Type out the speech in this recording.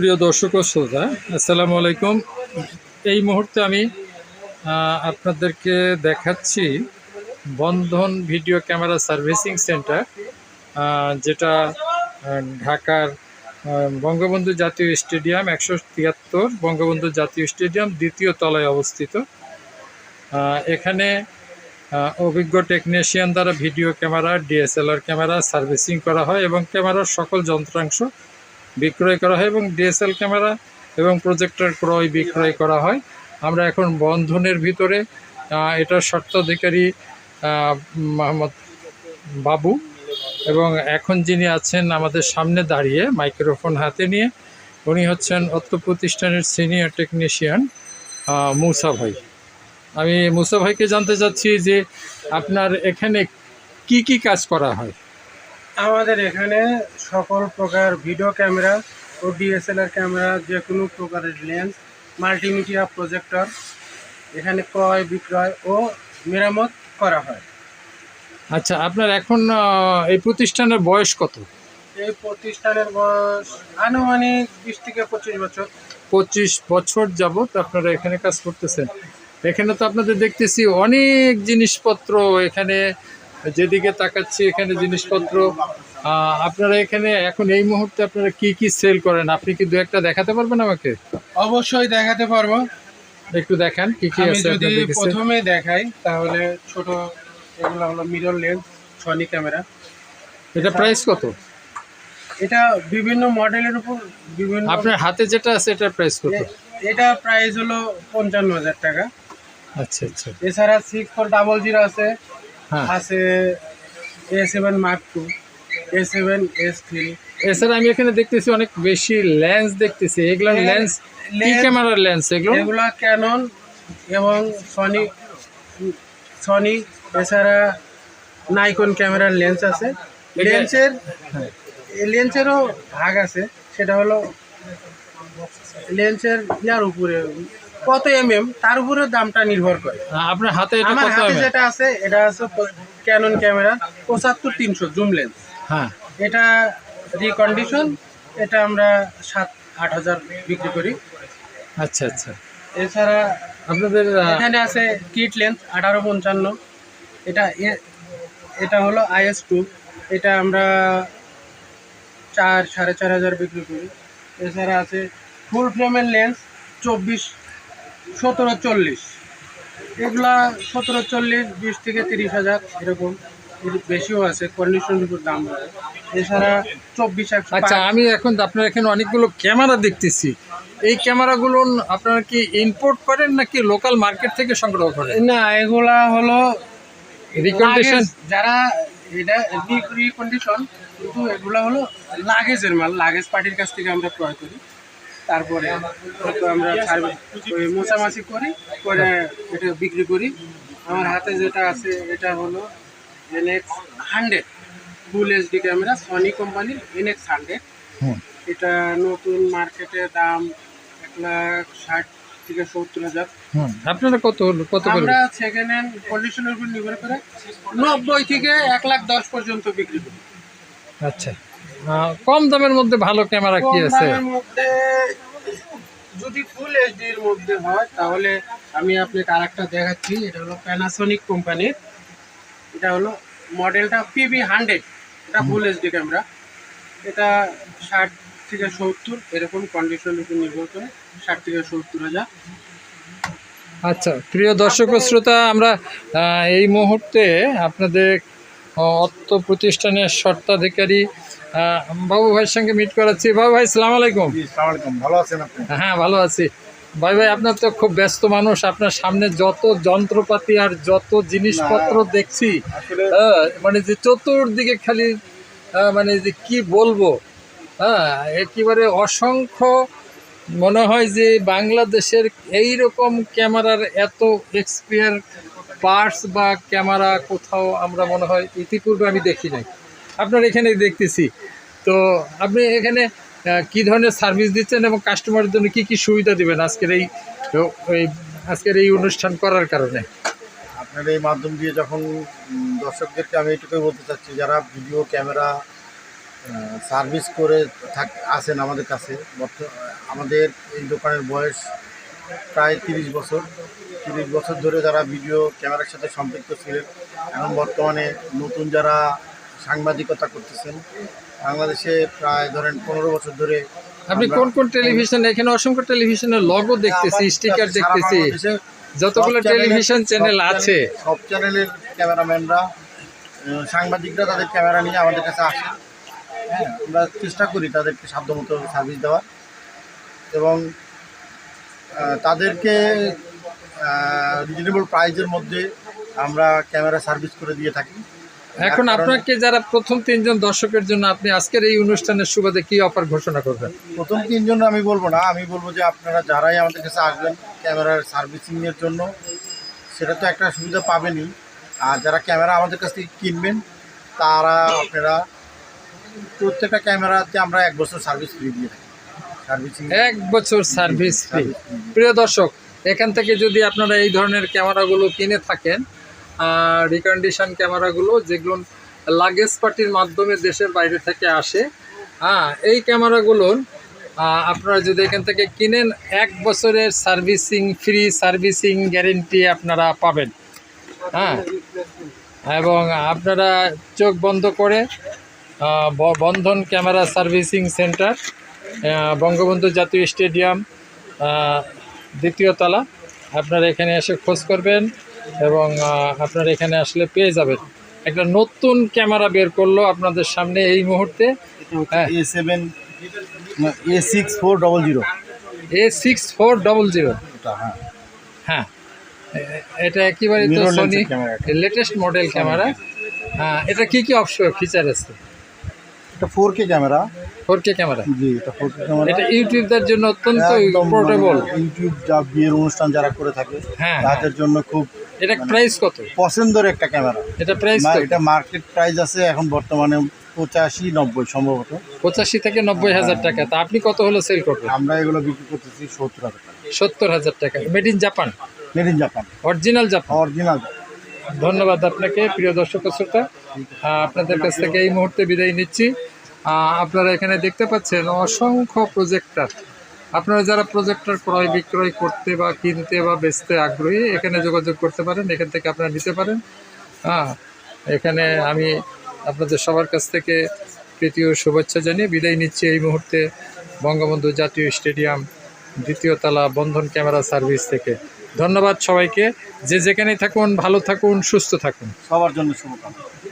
প্রিয় দর্শক ও শ্রোতা, আসসালামু আলাইকুম। এই মুহূর্তে আমি আপনাদেরকে দেখাচ্ছি Bandhan video camera servicing centre যেটা ঢাকার বঙ্গবন্ধু জাতীয় স্টেডিয়াম একশো তিয়াত্তর, বঙ্গবন্ধু জাতীয় স্টেডিয়াম দ্বিতীয় তলায় অবস্থিত। এখানে অভিজ্ঞ টেকনিশিয়ান দ্বারা video camera DSLR camera servicing করা হয় এবং ক্যামেরার সকল যন্ত্রাংশ বিক্রয় করা হয় এবং ডিএসএল ক্যামেরা এবং প্রজেক্টর ক্রয় বিক্রয় করা হয়। আমরা এখন বন্ধনের ভিতরে এটার স্বত্বাধিকারী মোহাম্মদ বাবু এবং এখন যিনি আছেন আমাদের সামনে দাঁড়িয়ে মাইক্রোফোন হাতে নিয়ে, উনি হচ্ছেন অত্র প্রতিষ্ঠানের সিনিয়র টেকনিশিয়ান মুসা ভাই। আমি মুসা ভাইকে জানতে চাচ্ছি যে আপনার এখানে কি কি কাজ করা হয়? আমাদের এখানে সকল প্রকার ভিডিও ক্যামেরা ও ডিএসএলআর ক্যামেরা যে কোনো প্রকারের লেন্স মাল্টিমিডিয়া প্রজেক্টর এখানে ক্রয় বিক্রয় ও মেরামত করা হয়। আচ্ছা আপনার এখন এই প্রতিষ্ঠানের বয়স কত? এই প্রতিষ্ঠানের বয়স আনুমানিক বিশ থেকে পঁচিশ বছর। পঁচিশ বছর যাবত আপনারা এখানে কাজ করতেছেন। এখানে তো আপনাদের দেখতেছি অনেক জিনিসপত্র এখানে যেদিকে তাকাচ্ছি এখানে জিনিসপত্র আপনারা এখানে এখন এই মুহূর্তে আপনারা কি কি সেল করেন? আপনি কি দু একটা দেখাতে পারবেন আমাকে? অবশ্যই দেখাতে পারব। একটু দেখান কি কি আছে যদি প্রথমে দেখাই তাহলে ছোট এগুলো হলো মিরর লেন্স সনি ক্যামেরা এটা প্রাইস কত? এটা বিভিন্ন মডেলের উপর বিভিন্ন আপনার হাতে যেটা আছে এটার প্রাইস কত? এটা প্রাইস হলো পঞ্চান্ন হাজার টাকা। আচ্ছা আচ্ছা। এছাড়া সিক্স ফোর ডাবল জিরো আছে। আছে A seven mark two A seven S three এছাড়া আমি এখানে দেখতেছি অনেক বেশি লেন্স দেখতেছি। এগুলো হ্যাঁ, লেন্স কি ক্যামেরার লেন্স এগুলো? এগুলা ক্যানন এবং সনি সনি এছাড়া নাইকন ক্যামেরার লেন্স আছে। লেন্সের হ্যাঁ। লেন্সেরও ভাগ আছে। সেটা হলো লেন্সের ইয়ার উপরে কত এম এম তার উপরে দামটা নির্ভর করে। আপনার হাতে এটা আমার হাতে? যেটা আছে এটা আছে ক্যানন ক্যামেরা পঁচাত্তর তিনশো জুম লেন্স হ্যাঁ। এটা রিকন্ডিশন এটা আমরা সাত আট হাজার বিক্রি করি। আচ্ছা আচ্ছা। এছাড়া আপনাদের এখানে আছে কিট লেন্স আঠারো পঞ্চান্ন। এটা এটা হলো আইএস টু এটা আমরা চার সাড়ে চার হাজার বিক্রি করি। এছাড়া আছে ফুল ফ্রেমের লেন্স চব্বিশ সতেরো চল্লিশ। এগুলা সতেরো চল্লিশ বিশ থেকে তিরিশ হাজার এরকম। এর বেশিও আছে কন্ডিশনের উপর দাম হয় এছাড়া চব্বিশ আচ্ছা আমি এখন আপনার এখানে অনেকগুলো ক্যামেরা দেখতেছি। এই ক্যামেরাগুলো আপনারা কি ইম্পোর্ট করেন নাকি লোকাল মার্কেট থেকে সংগ্রহ করেন? না এগুলা হলো রিকন্ডিশন যারা এটা রিকন্ডিশন কিন্তু এগুলো হলো লাগেজের মাল লাগেজ পার্টির কাছ থেকে আমরা ক্রয় করি। তারপরে হয়তো আমরা মোছামাছি করি করে এটা বিক্রি করি। আমার হাতে যেটা আছে এটা হলো NX hundred full HD camera Sony কোম্পানির এনএক্স হান্ড্রেড এটা নতুন মার্কেটে দাম এক লাখ ষাট থেকে সত্তর হাজার। আপনারা কত কত আমরা সেকেন্ড হ্যান্ড কন্ডিশনের উপর নির্ভর করে নব্বই থেকে এক লাখ দশ পর্যন্ত বিক্রি করি। আচ্ছা। কম দামের মধ্যে ভালো ক্যামেরা কি আছে? যদি ফুল এইচডির মধ্যে হয় তাহলে আমি আপনাকে আরেকটা দেখাচ্ছি। এটা হলো প্যানাসোনিক কোম্পানির এটা হলো মডেলটা পিবি হান্ড্রেড এটা ফুল এইচডি ক্যামেরা এটা ষাট থেকে সত্তর এরকম কন্ডিশনের উপর নির্ভর করে ষাট থেকে সত্তর হাজার। আচ্ছা প্রিয় দর্শক ও শ্রোতা আমরা এই মুহূর্তে আপনাদের অত্র প্রতিষ্ঠানের স্বত্বাধিকারী বাবু ভাইয়ের সঙ্গে মিট করাচ্ছি। বাবু ভাই সালাম আলাইকুম। ভালো আছেন আপনি? হ্যাঁ ভালো আছি। ভাই ভাই আপনার তো খুব ব্যস্ত মানুষ। আপনার সামনে যত যন্ত্রপাতি আর যত জিনিসপত্র দেখছি হ্যাঁ, মানে যে চতুর্দিকে খালি মানে যে কি বলব হ্যাঁ একেবারে অসংখ্য মনে হয় যে বাংলাদেশের এই রকম ক্যামেরার এত এক্সপিয়ার পার্টস বা ক্যামেরা কোথাও আমরা মনে হয় ইতিপূর্বে আমি দেখি নাই। আপনার এখানে দেখতেছি। তো আপনি এখানে কি ধরনের সার্ভিস দিচ্ছেন এবং কাস্টমারের জন্য কি কি সুবিধা দিবেন আজকের এই আজকের এই অনুষ্ঠান করার কারণে? আপনার এই মাধ্যম দিয়ে যখন দর্শকদেরকে আমি এটুকুই বলতে চাচ্ছি, যারা ভিডিও ক্যামেরা সার্ভিস করে থাক আসেন আমাদের কাছে আমাদের এই দোকানের বয়স প্রায় তিরিশ বছর। তিরিশ বছর ধরে যারা ভিডিও ক্যামেরার সাথে সম্পৃক্ত ছিলেন এখন বর্তমানে নতুন যারা সাংবাদিকতা করতেছেন বাংলাদেশে প্রায় ধরেন পনেরো বছর ধরে আপনি কোন কোন টেলিভিশন এখানে অসংখ্য টেলিভিশনের লগও দেখতেছি স্টিকার দেখতেছি। যতগুলো টেলিভিশন চ্যানেল আছে। সব চ্যানেলের ক্যামেরাম্যানরা সাংবাদিকরা তাদের ক্যামেরা নিয়ে আমাদের কাছে আসে। হ্যাঁ আমরা চেষ্টা করি তাদেরকে সাধ্যমতো সার্ভিস দেওয়ার। এবং তাদেরকে রিজনেবল প্রাইজের মধ্যে আমরা ক্যামেরা সার্ভিস করে দিয়ে থাকি। এখন আপনাকে যারা প্রথম তিনজন দর্শকের জন্য আপনি আজকের এই অনুষ্ঠানের সুবাদে কি অফার ঘোষণা করবেন? প্রথম তিনজন আমি বলব না আমি বলব যে আপনারা যারাই আমাদের কাছে আসবেন ক্যামেরার সার্ভিসিংয়ের জন্য সেটা তো একটা সুবিধা পাবেনই। আর যারা ক্যামেরা আমাদের কাছ থেকে কিনবেন তারা আপনারা প্রত্যেকটা ক্যামেরাতে আমরা এক বছর সার্ভিস ফ্রি দিয়ে থাকি। এক বছর সার্ভিস ফ্রি প্রিয় দর্শক এখান থেকে যদি আপনারা এই ধরনের ক্যামেরাগুলো কিনে থাকেন রিকন্ডিশন ক্যামেরাগুলো যেগুলো লাগেজ পার্টির মাধ্যমে দেশের বাইরে থেকে আসে হ্যাঁ এই ক্যামেরাগুলোর আপনারা যদি এখান থেকে কিনেন এক বছরের সার্ভিসিং ফ্রি সার্ভিসিং গ্যারেন্টি আপনারা পাবেন। হ্যাঁ এবং আপনারা চোখ বন্ধ করে ব- Bandhan camera servicing centre Bangabandhu জাতীয় স্টেডিয়াম দ্বিতীয় তলা। আপনারা এখানে এসে খোঁজ করবেন এবং আপনারা এখানে আসলে পেয়ে যাবেন। একটা নতুন ক্যামেরা বের করল আপনাদের সামনে এই মুহূর্তে। A seven A six four double zero A six four double zero হ্যাঁ। হ্যাঁ। এটা একেবারে তো সনি এর camera এটা। Latest model camera. হ্যাঁ এটা কি কি অপশন ফিচার আছে? এটা four K camera four K camera জি এটা ফোর কে ক্যামেরা এটা ইউটিউবদের জন্য অত্যন্ত পোর্টেবল ইউটিউব যা বিয়ের অনুষ্ঠান যারা করে থাকে হ্যাঁ তাদের জন্য খুব এটা প্রাইস কত? পছন্দের একটা ক্যামেরা এটা প্রাইস কত? এটা মার্কেট প্রাইস আছে এখন বর্তমানে পঁচাশি নব্বই সম্ভবত। পঁচাশি থেকে নব্বই হাজার টাকা। তা আপনি কত হলে সেল করবেন? আমরা এগুলো বিক্রি করতেছি সত্তর হাজার টাকা। সত্তর হাজার টাকা। Made in Japan made in Japan original Japan original ধন্যবাদ আপনাকে, প্রিয় দর্শক শ্রোতা। আপনাদের কাছ থেকে এই মুহূর্তে বিদায় নিচ্ছি। আপনারা এখানে দেখতে পাচ্ছেন অসংখ্য প্রজেক্টর। আপনারা যারা প্রজেক্টার ক্রয় বিক্রয় করতে বা কিনতে বা বেচতে আগ্রহী, এখানে যোগাযোগ করতে পারেন, এখান থেকে আপনারা নিতে পারেন। হ্যাঁ এখানে আমি আপনাদের সবার কাছ থেকে প্রীতীয় শুভেচ্ছা জানিয়ে বিদায় নিচ্ছি এই মুহূর্তে বঙ্গবন্ধু জাতীয় স্টেডিয়াম দ্বিতীয় তলা বন্ধন ক্যামেরা সার্ভিস থেকে। ধন্যবাদ সবাইকে। যে যেখানেই থাকুন ভালো থাকুন সুস্থ থাকুন। সবার জন্য শুভকামনা।